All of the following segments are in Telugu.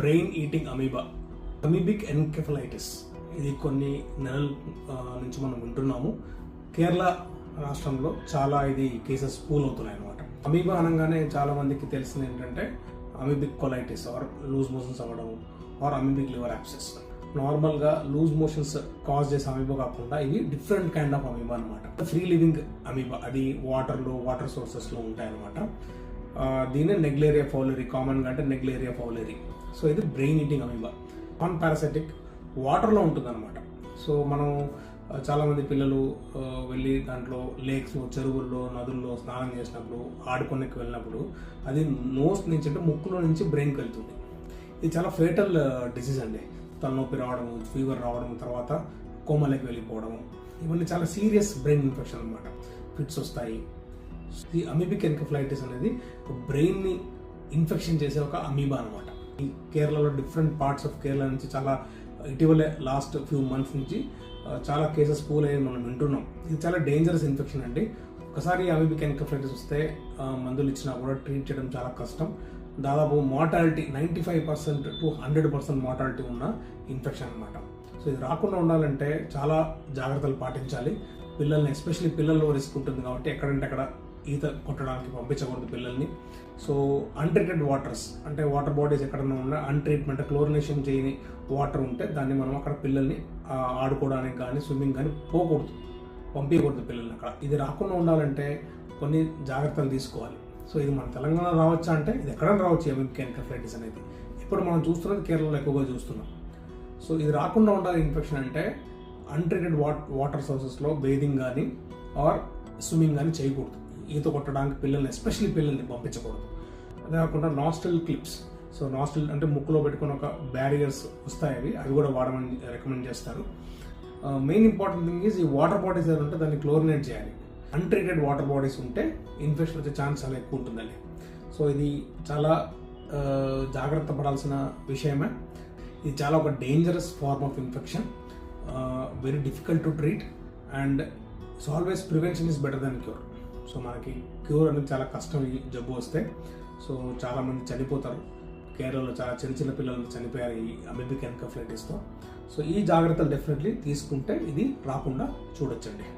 Brain eating amoeba. Amoebic encephalitis. ఇది కొన్ని నెలల నుంచి మనం వింటున్నాము. కేరళ రాష్ట్రంలో చాలా ఇది కేసెస్ పూల్ అవుతున్నాయి అనమాట అమీబా అనగానే చాలా మందికి తెలిసింది ఏంటంటే amoebic colitis or loose motions అవ్వడం ఆర్ అమీబిక్ లివర్ యాప్సెస్ నార్మల్గా లూజ్ మోషన్స్ కాజ్ చేసే అమీబా కాకుండా ఇవి డిఫరెంట్ కైండ్ ఆఫ్ అమీబా అనమాట ఫ్రీ లివింగ్ అమీబా అది వాటర్లో వాటర్ సోర్సెస్లో ఉంటాయి అనమాట దీన్ని నెగ్లేరియా ఫౌలరీ కామన్గా అంటే నెగ్లేరియా ఫౌలరీ. సో ఇది brain eating amoeba. Non parasitic వాటర్లో ఉంటుంది అనమాట సో మనం చాలామంది పిల్లలు వెళ్ళి దాంట్లో లేక్స్ చెరువుల్లో నదుల్లో స్నానం చేసినప్పుడు ఆడుకోనికి వెళ్ళినప్పుడు అది నోస్ నుంచి అంటే ముక్కులో నుంచి బ్రెయిన్కి వెళ్తుంది. ఇది చాలా ఫేటల్ డిసీజ్ అండి. తలనొప్పి రావడం ఫీవర్ రావడం తర్వాత కోమలకి వెళ్ళిపోవడం ఇవన్నీ చాలా సీరియస్ బ్రెయిన్ ఇన్ఫెక్షన్ అనమాట ఫిట్స్ వస్తాయి ఈ అమీబిక్ ఎన్కఫ్లైటిస్ అనేది ఒక బ్రెయిన్ని ఇన్ఫెక్షన్ చేసే ఒక అమీబా అనమాట ఈ కేరళలో డిఫరెంట్ పార్ట్స్ ఆఫ్ కేరళ నుంచి చాలా ఇటీవలే లాస్ట్ ఫ్యూ మంత్స్ నుంచి చాలా కేసెస్ పూల్ అయ్యి మనం వింటున్నాం. ఇది చాలా డేంజరస్ ఇన్ఫెక్షన్ అండి. ఒకసారి అమీబిక్ ఎన్కెఫలైటిస్ వస్తే మందులు ఇచ్చినా కూడా ట్రీట్ చేయడం చాలా కష్టం. దాదాపు mortality ninety five percent to hundred percent mortality ఉన్న ఇన్ఫెక్షన్ అనమాట సో ఇది రాకుండా ఉండాలంటే చాలా జాగ్రత్తలు పాటించాలి. పిల్లల్ని ఎస్పెషల్లీ పిల్లల్లో రిస్క్ ఉంటుంది కాబట్టి ఎక్కడంటే అక్కడ ఈత కొట్టడానికి పంపించకూడదు పిల్లల్ని. సో అన్ట్రీటెడ్ వాటర్స్ అంటే వాటర్ బాడీస్ ఎక్కడన్నా ఉన్నా అన్ట్రీట్మెంట్ క్లోరినేషన్ చేయని వాటర్ ఉంటే దాన్ని మనం అక్కడ పిల్లల్ని ఆడుకోవడానికి కానీ స్విమ్మింగ్ కానీ పోకూడదు. పంపించకూడదు పిల్లల్ని అక్కడ. ఇది రాకుండా ఉండాలంటే కొన్ని జాగ్రత్తలు తీసుకోవాలి. సో ఇది మన తెలంగాణ రావచ్చా అంటే ఇది ఎక్కడైనా రావచ్చు ఎమిక్ ఎన్కెఫలైటిస్ అనేది. ఇప్పుడు మనం చూస్తున్నది కేరళలో ఎక్కువగా చూస్తున్నాం. సో ఇది రాకుండా ఉండాలి ఇన్ఫెక్షన్ అంటే అన్ట్రీటెడ్ వాట్ వాటర్ సోర్సెస్లో బేదింగ్ కానీ ఆర్ స్విమ్మింగ్ కానీ చేయకూడదు. ఈత కొట్టడానికి పిల్లల్ని ఎస్పెషల్లీ పిల్లల్ని పంపించకూడదు. అదే కాకుండా నాస్టల్ క్లిప్స్ సో నాస్టల్ అంటే ముక్కులో పెట్టుకుని ఒక బ్యారియర్స్ వస్తాయి అవి. అవి కూడా వాడమని రికమెండ్ చేస్తారు. మెయిన్ ఇంపార్టెంట్ థింగ్ ఈజ్ ఈ వాటర్ బాడీస్ ఏదైనా ఉంటే దాన్ని క్లోరినేట్ చేయాలి. అన్ట్రీటెడ్ వాటర్ బాడీస్ ఉంటే ఇన్ఫెక్షన్ వచ్చే ఛాన్స్ చాలా ఎక్కువ ఉంటుందండి. సో ఇది చాలా uh, జాగ్రత్త పడాల్సిన విషయమే. ఇది చాలా ఒక dangerous form of infection very difficult to treat and so always prevention is better than cure so మనకి క్యూర్ అనేది చాలా కష్టం ఈ జబ్బు వస్తే. సో చాలామంది చనిపోతారు. కేరళలో చాలా చిన్న చిన్న పిల్లలు చనిపోయారు ఈ అమెబిక్ ఎన్కఫ్లైటిస్తో. సో ఈ జాగ్రత్తలు డెఫినెట్లీ తీసుకుంటే ఇది రాకుండా చూడొచ్చండి.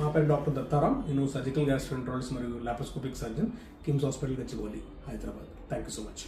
నా పేరు డాక్టర్ దత్తారాం. నేను సర్జికల్ గ్యాస్ట్రోంట్రాలజిస్ట్ మరియు laparoscopic surgeon KIMS hospital Gachibowli Hyderabad. Thank you so much